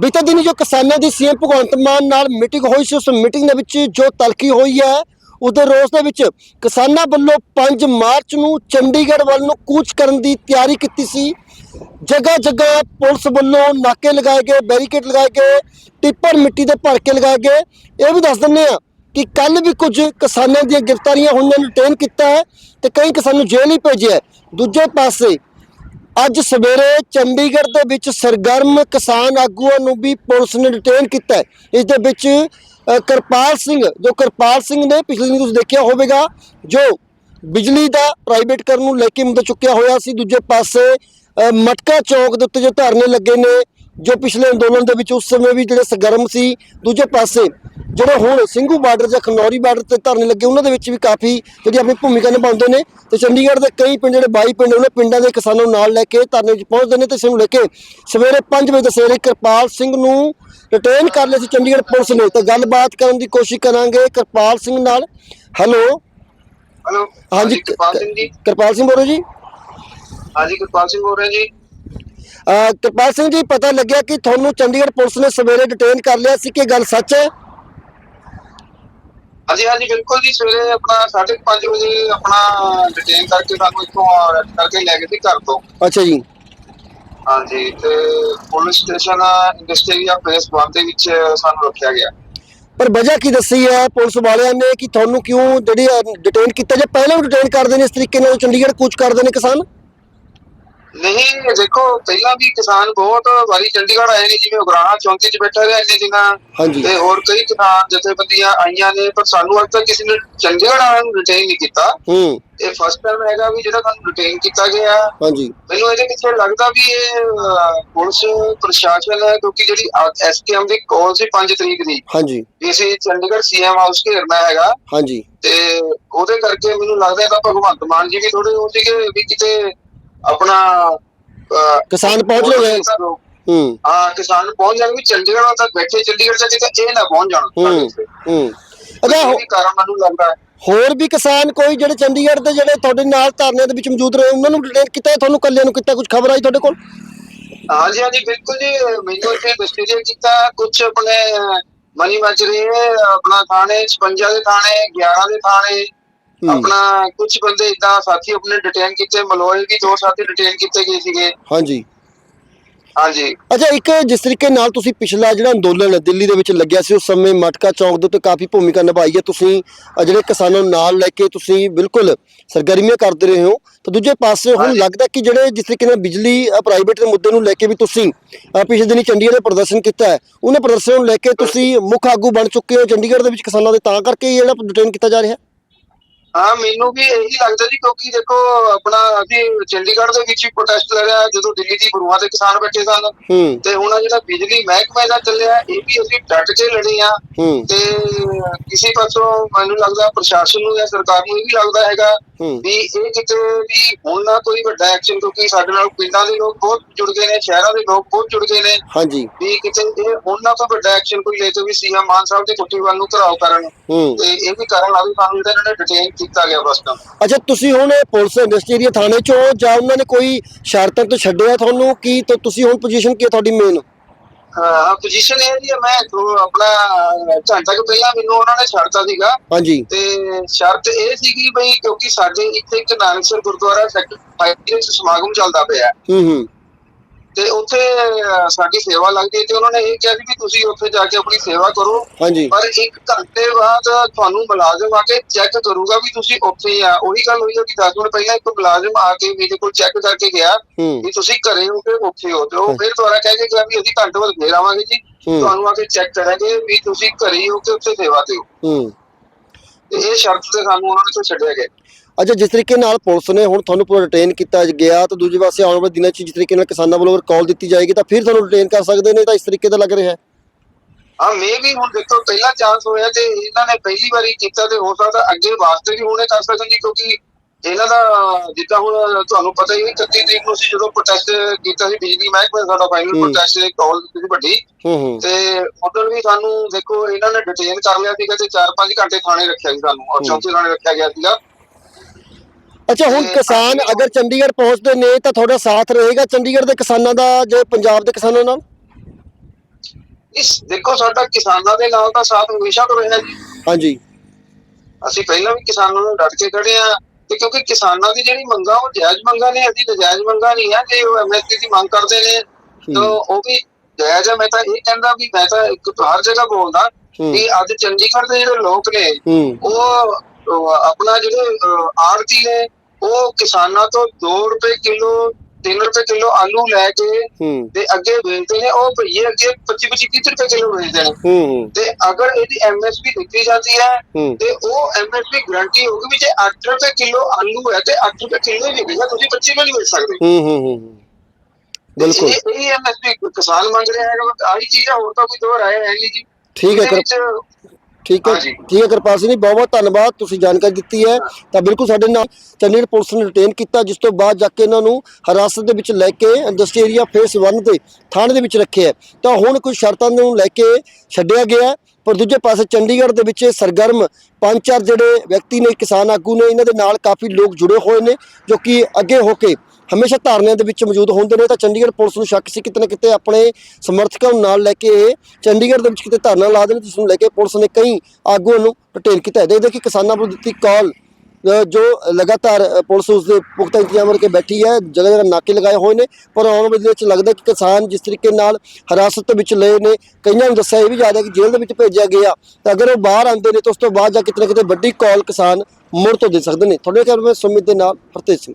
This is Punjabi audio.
ਬੀਤੇ ਦਿਨੀ ਜੋ ਕਿਸਾਨਾਂ ਦੀ ਸੀਐਮ ਭਗਵੰਤ ਮਾਨ ਨਾਲ ਮੀਟਿੰਗ ਹੋਈ ਸੀ, ਉਸ ਮੀਟਿੰਗ ਦੇ ਵਿੱਚ ਜੋ ਤਲਖੀ ਹੋਈ ਹੈ, ਉਹਦੇ ਰੋਸ ਦੇ ਵਿੱਚ ਕਿਸਾਨਾਂ ਵੱਲੋਂ 5 ਮਾਰਚ ਨੂੰ ਚੰਡੀਗੜ੍ਹ ਵੱਲ ਨੂੰ ਕੂਚ ਕਰਨ ਦੀ ਤਿਆਰੀ ਕੀਤੀ ਸੀ। ਜਗ੍ਹਾ ਜਗ੍ਹਾ ਪੁਲਿਸ ਵੱਲੋਂ ਨਾਕੇ ਲਗਾਏ ਗਏ, ਬੈਰੀਕੇਡ ਲਗਾਏ ਗਏ, ਟਿੱਪਰ ਮਿੱਟੀ ਦੇ ਭਰ ਕੇ ਲਗਾਏ ਗਏ। ਇਹ ਵੀ ਦੱਸ ਦਿੰਦੇ ਆ ਕਿ ਕੱਲ ਵੀ ਕੁਝ ਕਿਸਾਨਾਂ ਦੀਆਂ ਗ੍ਰਿਫਤਾਰੀਆਂ ਹੋਈਆਂ ਨੂੰ ਡਿਟੇਨ ਕੀਤਾ ਹੈ ਤੇ ਕਈ ਕਿਸਾਨ ਨੂੰ ਜੇਲ੍ਹ ਹੀ ਭੇਜਿਆ ਦੂਜੇ ਪਾਸੇ ਅੱਜ ਸਵੇਰੇ ਚੰਡੀਗੜ੍ਹ ਦੇ ਵਿੱਚ ਸਰਗਰਮ ਕਿਸਾਨ ਆਗੂਆਂ ਨੂੰ ਵੀ ਪੁਲਿਸ ਨੇ ਡਿਟੇਨ ਕੀਤਾ ਇਸ ਦੇ ਵਿੱਚ ਅ, ਕਿਰਪਾਲ ਸਿੰਘ ਜੋ ਕਿਰਪਾਲ ਸਿੰਘ ਨੇ ਪਿਛਲੇ ਦਿਨ ਤੁਸੀਂ ਦੇਖਿਆ ਹੋਵੇਗਾ ਜੋ ਬਿਜਲੀ ਦਾ ਪ੍ਰਾਈਵੇਟ ਕਰਨ ਨੂੰ ਲੈ ਕੇ ਮੁੱਦਾ ਚੁੱਕਿਆ ਹੋਇਆ ਸੀ। ਦੂਜੇ ਪਾਸੇ ਮਟਕਾ ਚੌਕ ਦੇ ਉੱਤੇ ਜੋ ਧਰਨੇ ਲੱਗੇ ਨੇ ਜੋ ਪਿਛਲੇ ਅੰਦੋਲਨ ਦੇ ਵਿੱਚ ਉਸ ਸਮੇਂ ਵੀ ਜਿਹੜੇ ਸਰਗਰਮ ਸੀ ਦੂਜੇ ਪਾਸੇ ਜਿਹੜੇ ਹੁਣ ਸਿੰਘੂ ਬਾਰਡਰ ਜਾਂ ਖਨੌਰੀ ਬਾਰਡਰ ਤੇ ਧਰਨੇ ਲੱਗੇ ਉਹਨਾਂ ਦੇ ਵਿੱਚ ਵੀ ਕਾਫੀ ਜਿਹੜੀ ਆਪਣੀ ਭੂਮਿਕਾ ਨਿਭਾਉਂਦੇ ਨੇ। ਤੇ ਚੰਡੀਗੜ੍ਹ ਦੇ ਕਈ ਪਿੰਡ ਜਿਹੜੇ 22 ਪਿੰਡ ਉਹਨਾਂ ਪਿੰਡਾਂ ਦੇ ਕਿਸਾਨਾਂ ਨੂੰ ਨਾਲ ਲੈ ਕੇ ਧਰਨੇ ਵਿੱਚ ਪਹੁੰਚਦੇ ਨੇ ਤੇ ਇਸ ਨੂੰ ਲੈ ਕੇ ਸਵੇਰੇ 5 ਵਜੇ ਸਵੇਰੇ ਕਿਰਪਾਲ ਸਿੰਘ ਨੂੰ ਰਿਟੇਨ ਕਰ ਲਿਆ ਸੀ ਚੰਡੀਗੜ੍ਹ ਪੁਲਿਸ ਨੇ। ਤੇ ਗੱਲਬਾਤ ਕਰਨ ਦੀ ਕੋਸ਼ਿਸ਼ ਕਰਾਂਗੇ ਕਿਰਪਾਲ ਸਿੰਘ ਨਾਲ। ਹੈਲੋ। ਹੈਲੋ। ਹਾਂਜੀ ਕਿਰਪਾਲ ਸਿੰਘ ਜੀ। ਕਿਰਪਾਲ ਸਿੰਘ ਬੋਲੋ ਜੀ? ਹਾਂਜੀ ਕਿਰਪਾਲ ਸਿੰਘ ਬੋਲ ਰਹੇ ਜੀ। ਕਿਰਪਾਲ ਸਿੰਘ ਜੀ ਪਤਾ ਲੱਗਿਆ ਕਿ ਤੁਹਾਨੂੰ ਚੰਡੀਗੜ੍ਹ ਪੁਲਿਸ ਨੇ ਸਵੇਰੇ ਡਿਟੇਨ ਕਰ ਲਿਆ ਸੀ। ਕਿ ਗੱਲ ਸੱਚ ਹੈ? ਹਾਂਜੀ ਹਾਂਜੀ ਬਿਲਕੁਲ ਜੀ ਸਵੇਰੇ ਆਪਣਾ 5:30 ਵਜੇ ਆਪਣਾ ਡਿਟੇਨ ਕਰਕੇ ਸਾਨੂੰ ਇੱਥੋਂ ਅਰੈਸਟ ਕਰਕੇ ਲੈ ਗਏ ਸੀ ਘਰ ਤੋਂ। ਅੱਛਾ ਜੀ। ਹਾਂਜੀ ਤੇ ਪੁਲਿਸ ਸਟੇਸ਼ਨ ਇੰਡਸਟਰੀਆ ਪ੍ਰੈਸ ਬੰਦ ਦੇ ਵਿੱਚ ਸਾਨੂੰ ਰੱਖਿਆ ਗਿਆ। ਪਰ ਵਜ੍ਹਾ ਕੀ ਦੱਸੀ ਹੈ? ਪੁਲਿਸ ਵਾਲਿਆਂ ਨੇ ਕਿ ਤੁਹਾਨੂੰ ਕਿਉਂ ਜਿਹੜੀ ਡਿਟੇਨ ਕੀਤਾ ਜਾਂ ਪਹਿਲਾਂ ਵੀ ਡਿਟੇਨ ਕਰਦੇ ਨੇ ਇਸ ਤਰੀਕੇ ਨਾਲ? ਚੰਡੀਗੜ੍ਹ ਕੂਚ ਕਰਦੇ ਨੇ ਕਿਸਾਨ? ਨਹੀਂ ਦੇਖੋ ਪਹਿਲਾਂ ਵੀ ਕਿਸਾਨ ਬਹੁਤ ਵਾਰੀ ਚੰਡੀਗੜ੍ਹ ਆਏ ਨੇ ਜਿਵੇਂ ਉਗਰਾਣਾ ਚੌਂਕੀ 'ਚ ਬੈਠਾ ਰਿਹਾ ਇੰਨੇ ਦਿਨਾਂ ਤੇ ਹੋਰ ਕਈ ਕਿਸਾਨ ਜਥੇਬੰਦੀਆਂ ਆਈਆਂ ਨੇ ਪਰ ਸਾਨੂੰ ਅੱਜ ਤੱਕ ਕਿਸੇ ਨੇ ਚੰਡੀਗੜ੍ਹ ਆਉਣ ਨੂੰ ਰਿਟੇਨ ਨਹੀਂ ਕੀਤਾ। ਹੂੰ। ਇਹ ਫਸਟ ਟਾਈਮ ਹੈਗਾ ਵੀ ਜਿਹੜਾ ਸਾਨੂੰ ਰਿਟੇਨ ਕੀਤਾ ਗਿਆ। ਹਾਂਜੀ। ਮੈਨੂੰ ਇਹਦੇ ਪਿੱਛੇ ਲੱਗਦਾ ਵੀ ਇਹ ਪੁਲਿਸ ਪ੍ਰਸ਼ਾਸਨ ਹੈ ਕਿਉਂਕਿ ਜਿਹੜੀ ਐਸਕੇਐਮ ਦੀ ਕਾਲ ਸੀ 5 ਤਰੀਕ ਦੀ। ਹਾਂਜੀ। ਵੀ ਅਸੀਂ ਚੰਡੀਗੜ੍ਹ ਸੀਐਮ ਹਾਊਸ ਘੇਰਨਾ ਹੈਗਾ। ਹਾਂਜੀ। ਤੇ ਉਹਦੇ ਕਰਕੇ ਮੈਨੂੰ ਲੱਗਦਾ ਹੈ ਤਾਂ ਭਗਵੰਤ ਮਾਨ ਜੀ ਵੀ ਥੋੜੇ ਉਹ ਸੀਗੇ ਵੀ ਕਿਤੇ ਆਪਣਾ ਕਿਸਾਨ ਪਹੁੰਚ ਗਏ ਹੂੰ। ਹਾਂ। ਕਿਸਾਨ ਪਹੁੰਚ ਜਾਣ ਵੀ ਚੰਡੀਗੜ੍ਹ ਤੱਕ ਬੈਠੇ ਚੰਡੀਗੜ੍ਹ ਤੱਕ ਕਿਤੇ ਇਹ ਨਾ ਪਹੁੰਚ ਜਾਣ। ਹੂੰ ਹੂੰ। ਵੀ ਕਾਰਨ ਮੈਨੂੰ ਲੱਗਦਾ ਹੋਰ ਵੀ ਕਿਸਾਨ ਕੋਈ ਜਿਹੜੇ ਚੰਡੀਗੜ੍ਹ ਦੇ ਜਿਹੜੇ ਤੁਹਾਡੇ ਨਾਲ ਧਰਨੇ ਦੇ ਵਿੱਚ ਮੌਜੂਦ ਰਹੇ ਉਹਨਾਂ ਨੂੰ ਡਿਟੇਨ ਕੀਤਾ ਤੁਹਾਨੂੰ ਕੱਲਿਆਂ ਨੂੰ ਕੀਤਾ ਕੁਝ ਖਬਰ ਆਈ ਤੁਹਾਡੇ ਕੋਲ? ਹਾਂਜੀ ਹਾਂਜੀ ਬਿਲਕੁਲ ਜੀ। ਮੈਨੂੰ ਇੱਥੇ ਡਿਸਟ੍ਰਿਕਟ ਕੀਤਾ ਕੁਝ ਆਪਣੇ ਮਨੀ ਮਜਰੇ ਆਪਣਾ ਥਾਣੇ 56 ਦੇ ਥਾਣੇ 11 ਦੇ ਥਾਣੇ। ਆਪਣਾ ਕੁਝ ਬੰਦੇ ਇਦਾਂ ਸਾਥੀ ਆਪਣੇ ਡਿਟੇਨ ਕੀਤੇ ਮਲੋਏ ਵੀ ਦੋ ਸਾਥੀ ਡਿਟੇਨ ਕੀਤੇ ਗਏ ਸੀਗੇ। ਹਾਂਜੀ। ਹਾਂਜੀ। ਅੱਛਾ ਇੱਕ ਜਿਸ ਤਰੀਕੇ ਨਾਲ ਤੁਸੀਂ ਪਿਛਲਾ ਜਿਹੜਾ ਅੰਦੋਲਨ ਹੈ ਦਿੱਲੀ ਦੇ ਵਿੱਚ ਲੱਗਿਆ ਸੀ ਉਸ ਸਮੇਂ ਮਟਕਾ ਚੌਕ ਦੇ ਉੱਤੇ ਕਾਫੀ ਭੂਮਿਕਾ ਨਿਭਾਈ ਹੈ। ਤੁਸੀਂ ਅ, ਜਿਹੜੇ ਕਿਸਾਨਾਂ ਨੂੰ ਨਾਲ ਲੈ ਕੇ ਤੁਸੀਂ ਬਿਲਕੁਲ ਸਰਗਰਮੀਆਂ ਕਰਦੇ ਰਹੇ ਹੋ। ਤਾਂ ਦੂਜੇ ਪਾਸੇ ਹੁਣ। ਲੱਗਦਾ ਕਿ ਜਿਹੜੇ ਜਿਸ ਤਰੀਕੇ ਨਾਲ ਬਿਜਲੀ ਪ੍ਰਾਈਵੇਟ ਦੇ ਮੁੱਦੇ ਨੂੰ ਲੈ ਕੇ ਵੀ ਤੁਸੀਂ ਅ, ਪਿਛਲੇ ਦਿਨੀ ਚੰਡੀਗੜ੍ਹ ਦੇ ਪ੍ਰਦਰਸ਼ਨ ਕੀਤਾ ਹੈ ਉਹਨੇ ਪ੍ਰਦਰਸ਼ਨ ਨੂੰ ਲੈ ਕੇ ਤੁਸੀਂ ਮੁੱਖ ਆਗੂ ਬਣ ਚੁੱਕੇ ਹੋ ਚੰਡੀਗੜ੍ਹ ਦੇ ਵਿੱਚ ਕਿਸਾਨਾਂ ਦੇ ਤਾਂ ਕਰਕੇ ਇਹ ਜਿਹੜਾ ਡਿਟੇਨ ਕੀਤਾ ਜਾ ਰਿਹਾ ਹੈ। ਹਾਂ ਮੈਨੂੰ ਵੀ ਇਹੀ ਲੱਗਦਾ ਜੀ ਕਿਉਂਕਿ ਦੇਖੋ ਆਪਣਾ ਅਸੀਂ ਚੰਡੀਗੜ੍ਹ ਦੇ ਵਿੱਚ ਹੀ ਪ੍ਰੋਟੈਸਟ ਲੜਿਆ ਜਦੋਂ ਦਿੱਲੀ ਦੀ ਬਰੂਹਾਂ ਤੇ ਕਿਸਾਨ ਬੈਠੇ ਸਨ ਹੂੰ। ਤੇ ਹੁਣ ਆਹ ਜਿਹੜਾ ਬਿਜਲੀ ਮਹਿਕਮੇ ਦਾ ਚੱਲਿਆ ਇਹ ਵੀ ਅਸੀਂ ਡਟ ਕੇ ਲੜੇ ਆ। ਹੂੰ। ਤੇ ਕਿਸੇ ਪਾਸੋਂ ਮੈਨੂੰ ਲੱਗਦਾ ਪ੍ਰਸ਼ਾਸਨ ਨੂੰ ਜਾਂ ਸਰਕਾਰ ਨੂੰ ਇਹ ਵੀ ਲੱਗਦਾ ਹੈਗਾ ਵੀ ਇਹ ਕਿਤੇ ਵੀ ਹੁਣ ਨਾ ਕੋਈ ਵੱਡਾ ਐਕਸ਼ਨ ਕਿਉਂਕਿ ਸਾਡੇ ਨਾਲ ਪਿੰਡਾਂ ਦੇ ਲੋਕ ਬਹੁਤ ਜੁੜ ਗਏ ਨੇ ਸ਼ਹਿਰਾਂ ਦੇ ਲੋਕ ਬਹੁਤ ਜੁੜ ਗਏ ਨੇ। ਹਾਂਜੀ। ਵੀ ਕਿਤੇ ਇਹ ਹੁਣ ਨਾ ਕੋਈ ਵੱਡਾ ਐਕਸ਼ਨ ਕੋਈ ਲੈ ਕੇ ਵੀ ਸੀਐਮ ਮਾਨ ਸਾਹਿਬ ਦੀ ਕੁੱਟੀ ਵੱਲ ਨੂੰ ਘਰਾਓ ਕਰਨ। ਤੇ ਇਹ ਵੀ ਕਾਰਨ ਆ ਵੀ ਸਾਨੂੰ ਇਹਨਾਂ ਨੇ ਡਿਟੇਨ ਕੀਤਾ ਗਿਆ ਬਸ ਤਾਂ ਅੱਛਾ ਤੁਸੀਂ ਹੁਣ ਪੁਲਿਸ ਇੰਡਸਟਰੀਆ ਥਾਣੇ ਚੋਂ ਜਾਂ ਉਹਨਾਂ ਨੇ ਕੋਈ ਸ਼ਰਤਾਂ ਤੋਂ ਛੱਡਿਆ ਤੁਹਾਨੂੰ? ਕੀ ਤਾਂ ਤੁਸੀਂ ਹੁਣ ਪੋਜੀਸ਼ਨ ਕੀ ਤੁਹਾਡੀ ਮੇਨ ਪੋਜੀਸ਼ਨ ਇਹ ਜੀ ਮੈਂ ਆਪਣਾ ਘੰਟਾ ਕੁ ਪਹਿਲਾਂ ਮੈਨੂੰ ਉਹਨਾਂ ਨੇ ਛੱਡਤਾ ਸੀਗਾ ਹਾਂਜੀ। ਤੇ ਸ਼ਰਤ ਇਹ ਸੀਗੀ ਬਈ ਕਿਉਂਕਿ ਸਾਡੇ ਇੱਥੇ ਇੱਕ ਨਾਨਕਸਰ ਗੁਰਦੁਆਰਾ ਸੈਕਟਰ 5 ਦੇ ਵਿੱਚ ਸਮਾਗਮ ਚੱਲਦਾ ਪਿਆ। ਹੂੰ ਹੂੰ। ਤੇ ਉੱਥੇ ਸਾਡੀ ਸੇਵਾ ਲੱਗਦੀ ਹੈ ਤੇ ਉਹਨਾਂ ਨੇ ਇਹ ਕਿਹਾ ਵੀ ਤੁਸੀਂ ਉੱਥੇ ਜਾ ਕੇ ਆਪਣੀ ਸੇਵਾ ਕਰੋ। ਹਾਂਜੀ। ਪਰ ਇੱਕ ਘੰਟੇ ਬਾਅਦ ਤੁਹਾਨੂੰ ਮੁਲਾਜ਼ਮ ਆ ਕੇ ਚੈੱਕ ਕਰੂਗਾ ਵੀ ਤੁਸੀਂ ਉੱਥੇ ਆ। ਉਹੀ ਗੱਲ ਹੋਈ ਕਿ 10 ਮਿੰਟ ਪਹਿਲਾਂ ਇੱਕ ਮੁਲਾਜ਼ਮ ਆ ਕੇ ਮੇਰੇ ਕੋਲ ਚੈੱਕ ਕਰਕੇ ਗਿਆ ਵੀ ਤੁਸੀਂ ਘਰੇ ਹੋ ਕੇ ਉੱਥੇ ਹੋ ਤੇ ਉਹ ਫਿਰ ਦੁਬਾਰਾ ਕਹਿ ਕੇ ਗਿਆ ਵੀ ਅਸੀਂ ਘੰਟੇ ਬਾਅਦ ਫੇਰ ਆਵਾਂਗੇ ਜੀ। ਤੁਹਾਨੂੰ ਆ ਕੇ ਚੈੱਕ ਕਰਾਂਗੇ ਵੀ ਤੁਸੀਂ ਘਰੇ ਹੀ ਕੇ ਉੱਥੇ ਸੇਵਾ ਤੇ ਹੋ। ਹੂੰ। ਤੇ ਇਹ ਸ਼ਰਤ ਤੇ ਸਾਨੂੰ ਉਹਨਾਂ ਨੇ ਤੋਂ ਛੱਡਿਆ ਗਿਆ। ਅੱਛਾ ਜਿਸ ਤਰੀਕੇ ਨਾਲ ਪੁਲਿਸ ਨੇ ਹੁਣ ਤੁਹਾਨੂੰ ਪੂਰਾ ਰਿਟੇਨ ਕੀਤਾ ਗਿਆ ਤਾਂ ਦੂਜੇ ਪਾਸੇ ਆਉਣ ਵਾਲੇ ਦਿਨਾਂ 'ਚ ਜਿਸ ਤਰੀਕੇ ਨਾਲ ਕਿਸਾਨਾਂ ਵੱਲੋਂ ਕਾਲ ਦਿੱਤੀ ਜਾਏਗੀ ਤਾਂ ਫਿਰ ਤੁਹਾਨੂੰ ਰਿਟੇਨ ਕਰ ਸਕਦੇ ਨੇ ਤਾਂ ਇਸ ਤਰੀਕੇ ਦਾ ਲੱਗ ਰਿਹਾ ਹੈ ਹਾਂ ਮੈਂ ਵੀ ਹੁਣ ਦੇਖੋ ਪਹਿਲਾ ਚਾਂਸ ਹੋਇਆ ਤੇ ਇਹਨਾਂ ਨੇ ਪਹਿਲੀ ਵਾਰੀ ਕੀਤਾ ਤੇ ਹੋ ਸਕਦਾ ਅੱਗੇ ਵਾਸਤੇ ਵੀ ਹੁਣੇ ਕਰ ਸਕਣ ਜੀ ਕਿਉਂਕਿ ਇਹਨਾਂ ਦਾ ਜਿੱਦਾਂ ਹੁਣ ਤੁਹਾਨੂੰ ਪਤਾ ਹੀ ਹੈ 31 ਤਰੀਕ ਨੂੰ ਅਸੀਂ ਜਦੋਂ ਪ੍ਰੋਟੈਸਟ ਕੀਤਾ ਸੀ ਬਿਜਲੀ ਮਹਿਕਮੇ ਸਾਡਾ ਫਾਈਨਲ। ਪ੍ਰੋਟੈਸਟ ਕਾਲ ਦਿੱਤੀ ਸੀ ਵੱਡੀ ਤੇ ਉਦੋਂ ਵੀ ਸਾਨੂੰ ਦੇਖੋ ਇਹਨਾਂ ਨੇ ਡਿਟੇਨ ਕਰ ਲਿਆ ਸੀਗਾ ਤੇ 4-5 ਘੰਟੇ ਥਾਣੇ ਰੱਖਿਆ ਸੀ ਸਾਨੂੰ ਔਰ। ਚੌਥੇ ਥਾਣੇ ਰੱਖਿਆ ਗਿਆ ਸੀਗਾ ਅੱਛਾ ਹੁਣ ਕਿਸਾਨ ਅਗਰ ਚੰਡੀਗੜ੍ਹ ਪਹੁੰਚਦੇ ਨੇ ਤਾਂ ਤੁਹਾਡਾ ਸਾਥ ਰਹੇਗਾ ਚੰਡੀਗੜ੍ਹ ਦੇ ਕਿਸਾਨਾਂ ਦਾ ਜੇ ਪੰਜਾਬ ਦੇ ਕਿਸਾਨਾਂ ਨਾਲ? ਇਸ ਦੇਖੋ ਸਾਡਾ ਕਿਸਾਨਾਂ ਦੇ ਨਾਲ ਤਾਂ ਸਾਥ ਹਮੇਸ਼ਾ ਤੋਂ ਰਿਹਾ ਜੀ। ਹਾਂਜੀ। ਅਸੀਂ ਪਹਿਲਾਂ ਵੀ ਕਿਸਾਨਾਂ ਨੂੰ ਡਟ ਕੇ ਖੜੇ ਆ ਤੇ ਕਿਉਂਕਿ ਕਿਸਾਨਾਂ ਦੀ ਜਿਹੜੀ ਮੰਗਾਂ ਉਹ ਜਾਇਜ਼ ਮੰਗਾਂ ਨੇ ਅਸੀਂ ਨਜਾਇਜ਼ ਮੰਗਾਂ ਨਹੀਂ ਆ ਜੇ ਉਹ ਐਮਐਸਪੀ ਦੀ ਮੰਗ ਕਰਦੇ ਨੇ। ਤਾਂ ਉਹ ਵੀ ਜਾਇਜ਼ ਆ ਮੈਂ ਤਾਂ ਇਹ ਕਹਿੰਦਾ ਵੀ ਮੈਂ ਤਾਂ ਇੱਕ ਹਰ ਜਗ੍ਹਾ ਬੋਲਦਾ ਕਿ ਅੱਜ ਚੰਡੀਗੜ੍ਹ ਦੇ ਜਿਹੜੇ ਲੋਕ ਨੇ ਉਹ ਆਪਣਾ ਜਿਹੜੇ ਆੜਤੀ ਨੇ ਉਹ ਕਿਸਾਨਾਂ ਤੋਂ 2 ਰੁਪਏ ਕਿਲੋ 3 ਰੁਪਏ ਕਿਲੋ ਆਲੂ ਲੈ ਕੇ ਹੂੰ। ਤੇ ਅੱਗੇ ਵੇਚਦੇ ਨੇ ਉਹ ਭਈਏ ਅੱਗੇ 25 25 30 ਰੁਪਏ ਕਿਲੋ ਵੇਚਦੇ ਨੇ। ਹੂੰ ਹੂੰ। ਤੇ ਅਗਰ ਇਹਦੀ ਐਮਐਸਪੀ ਦਿੱਤੀ ਜਾਂਦੀ ਹੈ ਹੂੰ। ਤੇ ਉਹ ਐਮਐਸਪੀ ਗਰੰਟੀ ਹੋਊਗੀ ਵੀ ਜੇ 8 ਰੁਪਏ ਕਿਲੋ ਆਲੂ ਹੈ ਤੇ 8 ਰੁਪਏ ਕਿਲੋ ਹੀ ਵਿਕੇਗਾ ਤੁਸੀਂ 25 ਰੁਪਏ ਨਹੀਂ ਵੇਚ ਸਕਦੇ। ਹੂੰ ਹੂੰ ਹੂੰ ਹੂੰ। ਬਿਲਕੁਲ। ਇਹ ਐਮਐਸਪੀ ਕਿਸਾਨ ਮੰਗ ਰਿਹਾ ਹੈਗਾ ਆਹੀ ਚੀਜ਼ ਹੈ ਹੋਰ ਤਾਂ ਕੋਈ ਦੋ ਰਾਏ ਹੈ ਨਹੀਂ ਜੀ। ਠੀਕ ਹੈ ਠੀਕ ਹੈ ਹਾਂਜੀ। ਠੀਕ ਹੈ ਕਿਰਪਾਲ ਸਿੰਘ ਜੀ ਬਹੁਤ ਬਹੁਤ ਧੰਨਵਾਦ ਤੁਸੀਂ ਜਾਣਕਾਰੀ ਦਿੱਤੀ ਹੈ ਤਾਂ ਬਿਲਕੁਲ ਸਾਡੇ ਨਾਲ ਚੰਡੀਗੜ੍ਹ ਪੁਲਿਸ ਨੇ ਰਿਟੇਨ ਕੀਤਾ ਜਿਸ ਤੋਂ ਬਾਅਦ ਜਾ ਕੇ ਇਹਨਾਂ ਨੂੰ ਹਿਰਾਸਤ ਦੇ ਵਿੱਚ ਲੈ ਕੇ ਇੰਡਸਟਰੀ ਏਰੀਆ ਫੇਸ 1 ਦੇ ਥਾਣੇ ਦੇ ਵਿੱਚ ਰੱਖਿਆ ਹੈ। ਤਾਂ ਹੁਣ ਕੁਝ ਸ਼ਰਤਾਂ ਨੂੰ ਲੈ ਕੇ ਛੱਡਿਆ ਗਿਆ ਹੈ। ਪਰ ਦੂਜੇ ਪਾਸੇ ਚੰਡੀਗੜ੍ਹ ਦੇ ਵਿੱਚ ਸਰਗਰਮ ਪੰਜ ਚਾਰ ਜਿਹੜੇ ਵਿਅਕਤੀ ਨੇ ਕਿਸਾਨ ਆਗੂ ਨੇ ਇਹਨਾਂ ਦੇ ਨਾਲ ਕਾਫੀ ਲੋਕ ਜੁੜੇ ਹੋਏ ਨੇ ਜੋ ਕਿ ਅੱਗੇ ਹੋ ਕੇ ਹਮੇਸ਼ਾ ਧਾਰਨਿਆਂ ਦੇ ਵਿੱਚ ਮੌਜੂਦ ਹੁੰਦੇ ਨੇ, ਤਾਂ ਚੰਡੀਗੜ੍ਹ ਪੁਲਿਸ ਨੂੰ ਸ਼ੱਕ ਸੀ ਕਿਤੇ ਨਾ ਕਿਤੇ ਆਪਣੇ ਸਮਰਥਕਾਂ ਨੂੰ ਨਾਲ ਲੈ ਕੇ ਇਹ ਚੰਡੀਗੜ੍ਹ ਦੇ ਵਿੱਚ ਕਿਤੇ ਧਰਨਾ ਲਾ ਦੇਣ, ਜਿਸ ਨੂੰ ਲੈ ਕੇ ਪੁਲਿਸ ਨੇ ਕਈ ਆਗੂਆਂ ਨੂੰ ਡਿਟੇਲ ਕੀਤਾ ਹੈ ਦੇਖਦੇ ਕਿ ਕਿਸਾਨਾਂ ਵੱਲੋਂ ਦਿੱਤੀ ਕਾਲ ਜੋ ਲਗਾਤਾਰ ਪੁਲਿਸ ਉਸ ਦੇ ਪੁਖਤਾ ਇੰਤਜ਼ਾਮ ਕਰਕੇ ਬੈਠੀ ਹੈ, ਜਗ੍ਹਾ ਜਗ੍ਹਾ ਨਾਕੇ ਲਗਾਏ ਹੋਏ ਨੇ, ਪਰ ਆਉਣ ਵਾਲੇ ਦਿਨਾਂ ਵਿੱਚ ਲੱਗਦਾ ਕਿ ਕਿਸਾਨ ਜਿਸ ਤਰੀਕੇ ਨਾਲ ਹਿਰਾਸਤ ਵਿੱਚ ਲਏ ਨੇ, ਕਈਆਂ ਨੂੰ ਦੱਸਿਆ ਇਹ ਵੀ ਜਾ ਰਿਹਾ ਕਿ ਜੇਲ੍ਹ ਦੇ ਵਿੱਚ ਭੇਜਿਆ ਗਿਆ। ਤਾਂ ਅਗਰ ਉਹ ਬਾਹਰ ਆਉਂਦੇ ਨੇ, ਤਾਂ ਉਸ ਤੋਂ ਬਾਅਦ ਜਾ ਕਿਤੇ ਨਾ ਕਿਤੇ ਵੱਡੀ ਕਾਲ ਕਿਸਾਨ ਮੁੜ ਤੋਂ ਦੇ ਸਕਦੇ ਨੇ। ਤੁਹਾਡੇ ਘਰ ਸੁਮਿਤ ਦੇ ਨਾਲ ਹਰਤੇਜ ਸਿੰਘ।